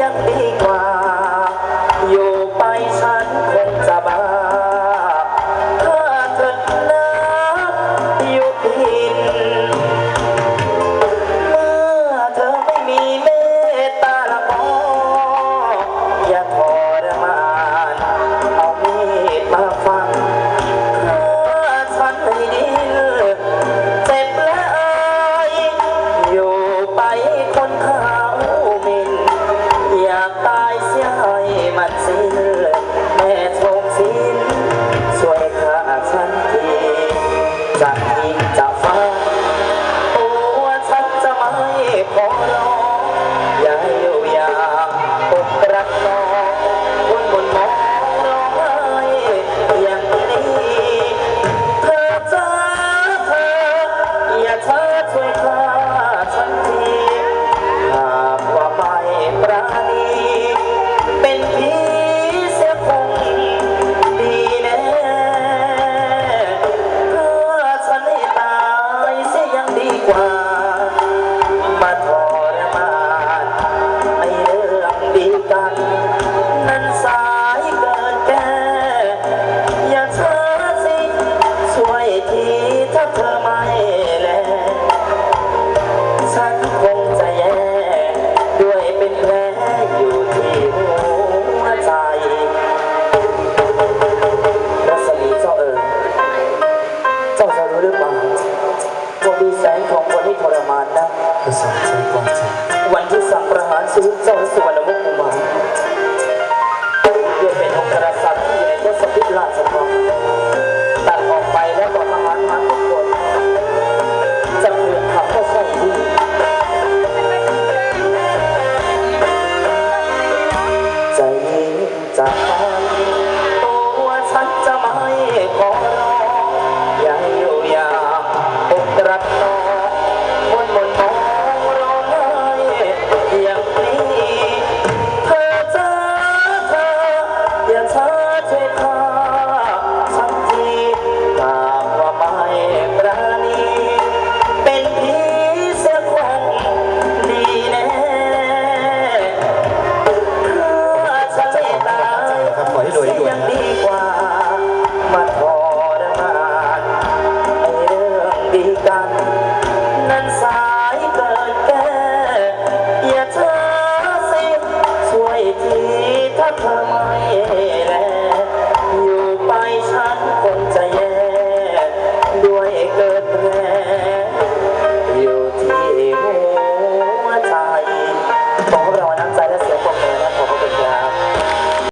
yang dihikmati Wow. ของคนที่ทรมานนะ วันที่สั่งประหารชีวิตเจ้าสุวรรณ